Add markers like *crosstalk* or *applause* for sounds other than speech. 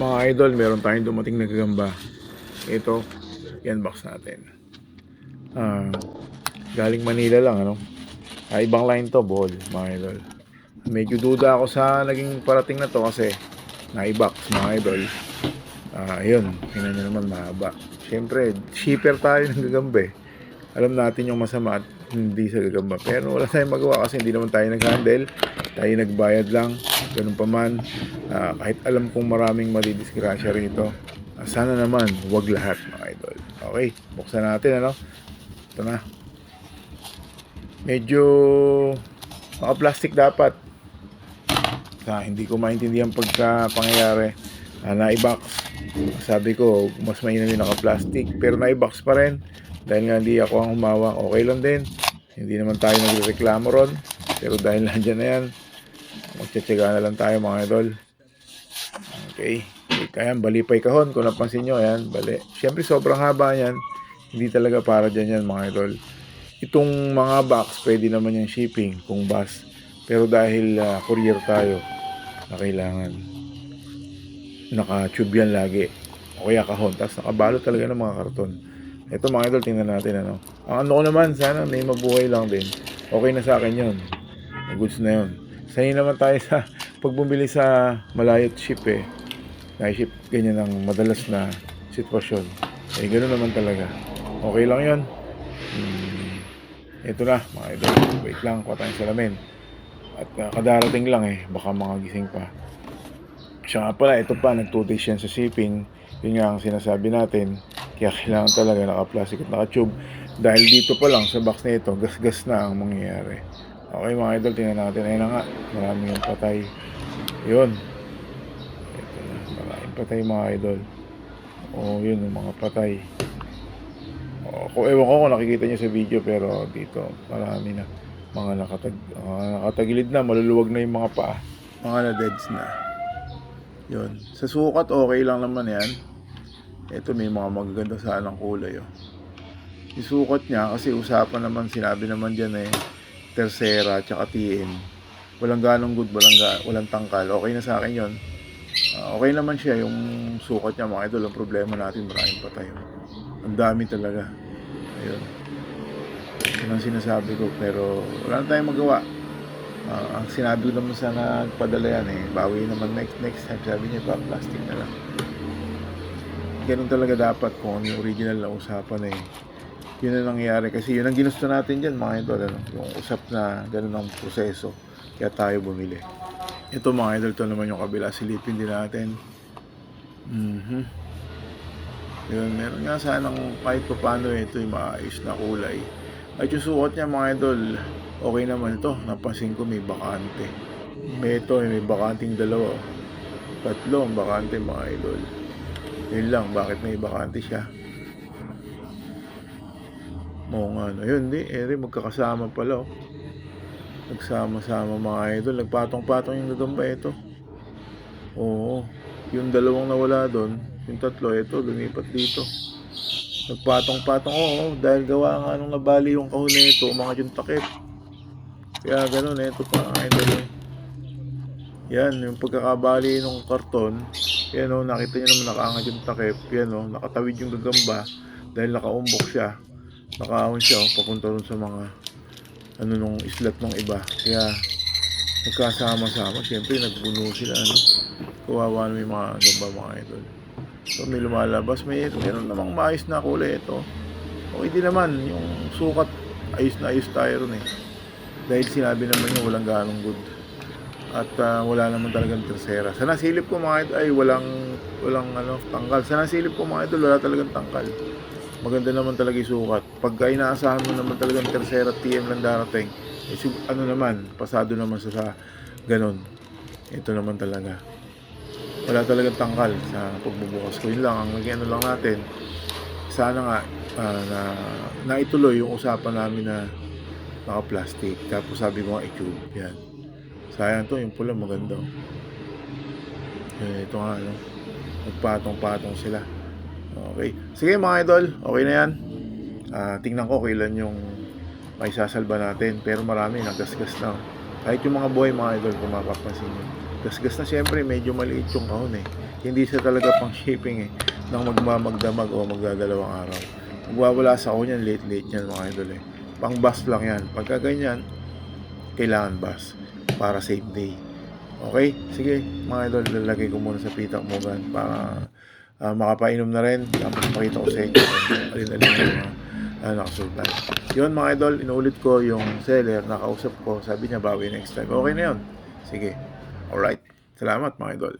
Mga idol, meron tayong dumating na gagamba. Ito, yan box natin. Ah, galing Manila lang, ano? Ah, ibang line to, ball, mga idol. Medyo duda ako sa naging parating na to kasi na-box, mga idol. Ah, ayun, tingnan nyo naman mahaba. Siyempre, shipper tayo ng gagamba eh. Alam natin yung masama at hindi sa gagamba. Pero wala tayong magawa kasi hindi naman tayo nag-handle. Tayo nagbayad lang. Ganun pa man. Ah, kahit alam kong maraming madidisgrasya rito. ah, sana naman, wag lahat mga idol. Okay, buksan natin ano. Ito na. Medyo naka-plastic dapat. Ah, hindi ko maintindihan pagka pangyayari. Ah, na-box. Sabi ko, mas mainam yung naka-plastic. Pero na-box pa rin. Dahil nga hindi ako ang humawak, okay lang din. Hindi naman tayo nagreklamo ron. Pero dahil *laughs* nandiyan na yan, magtsatsaga na lang tayo mga idol. Okay. Kaya balipay kahon, kung napansin nyo, ayan, bali. Siyempre sobrang haba yan. Hindi talaga para dyan yan mga idol. Itong mga box, pwede naman yung shipping kung bus. Pero dahil ah, courier tayo, na kailangan naka-tube yan lagi. O kaya kahon. Tapos nakabalo talaga ng mga karton. Ito mga idol, tingnan natin ano. Ang ano ko naman, sana may mabuhay lang din. Okay na sa akin yun. Goods na yun. Sanay naman tayo sa pag bumili sa malayot ship eh. Na-ship ganyan ang madalas na sitwasyon. Eh, ganoon naman talaga. Okay lang yun. Hmm, ito na, mga idol. Wait lang, kuha tayong salamin. At uh, kadarating lang eh. Baka mga gising pa. Siya nga pala, ito pa, nag 2 days yan sa shipping. Yun nga ang sinasabi natin. Kaya kailangan talaga naka-plastic at naka-tube. Dahil dito pa lang sa box na ito, gas-gas na ang mangyayari. Okay mga idol, tingnan natin. Ayun na nga, marami yung patay. Yun. Ito na, maraming patay mga idol. Oo, yun yung mga patay. Oo, kung ewan ko kung nakikita niyo sa video, pero dito, marami na. Mga nakatag, mga nakatagilid na, maluluwag na yung mga paa. Mga na-deads na. Yun. Sa sukat, okay lang naman yan. Ito may mga magaganda sanang kulay. Oh. Yung sukat niya, kasi usapan naman, sinabi naman dyan eh, Tercera, tsaka TM. Walang ganong good, walang, ga, walang tangkal. Okay na sa akin yon. Ah, okay naman siya, yung sukat niya, mga idol. Ang problema natin, maraming patay. Ang dami talaga. Ayun. Yun ang sinasabi ko, pero wala na tayong magawa. Ah, ang sinabi ko naman sa nagpadala yan eh, bawi naman next next time, sabi niya pa, plastic na lang. Ganun talaga dapat kung ano yung original na usapan eh. Yun ang nangyayari kasi yun ang ginusto natin dyan mga idol, ano, yung usap na ganun ang proseso. Kaya tayo bumili. Ito mga idol, to naman yung kabila, silipin din natin. Mhm. Yun, meron nga sanang kahit pa paano ito yung maayos na kulay. At yung suot niya mga idol, okay naman ito. Napansin ko may bakante. May ito, may bakanting dalawa. oh. Tatlo ang bakante mga idol. Yun lang, bakit may bakante siya? Oo nga, no. Yun, di. Eh, magkakasama pala, oh. Nagsama-sama mga idol. Nagpatong-patong yung gagamba ito. Oo. Yung dalawang nawala doon, yung tatlo, ito, lumipat dito. Nagpatong-patong, oo. Dahil gawa nga nung nabali yung kahon na ito, mga yung takip. Kaya ganun, ito pa, idol. eh. Yan, yung pagkakabali ng karton, yan o, nakita nyo naman nakaangat yung takip, yan o, nakatawid yung gagamba, dahil nakaumbok siya, nakaahon siya, o, papunta rin sa mga, ano nung islat ng iba, kaya, nagkasama-sama, syempre, nagbuno sila, ano, kawawa yung mga gamba, mga idol. So, may lumalabas, may, meron namang maayos na kulay ito. Okay din naman, yung sukat, ayos na ayos tayo ron eh. Dahil sinabi naman niya walang ganong good at ah, wala naman talagang tersera. Sa nasilip ko mga idol, ay walang walang ano, tangkal. Sa nasilip ko mga idol, wala talagang tangkal. Maganda naman talaga yung sukat. Pagka inaasahan mo naman talagang tersera at TM lang darating, eh, ano naman, pasado naman sa, sa ganun. Ito naman talaga. Wala talagang tangkal sa pagbubukas ko. Yun lang, ang ano lang natin, sana nga ah, na naituloy yung usapan namin na naka-plastic. Tapos sabi ko nga i-tube. Yan. Sayang to, yung pula maganda. oh. Eh, ito nga, ano. Nagpatong-patong sila. Okay. Sige mga idol, okay na yan. Ah, tingnan ko kailan yung may sasalba natin. Pero marami, nagasgas na. Kahit yung mga boy, mga idol, kung mapapansin nyo. Gasgas na siyempre, medyo maliit yung kahon eh. Hindi siya talaga pang shipping eh. Nang magmamagdamag o magdadalawang araw. Magwawala sa ako niyan, late-late yan mga idol eh. Pang bus lang yan. Pagka ganyan, kailangan bus para same day. Okay? Sige, mga idol, lalagay ko muna sa pitak mo gan para ah, makapainom na rin. Tapos pakita ko sa inyo alin-alin yung mga uh, nakasultan. Yun mga idol, inuulit ko yung seller, nakausap ko, sabi niya bawi next time. Okay na yun. Sige. Alright. Salamat mga idol.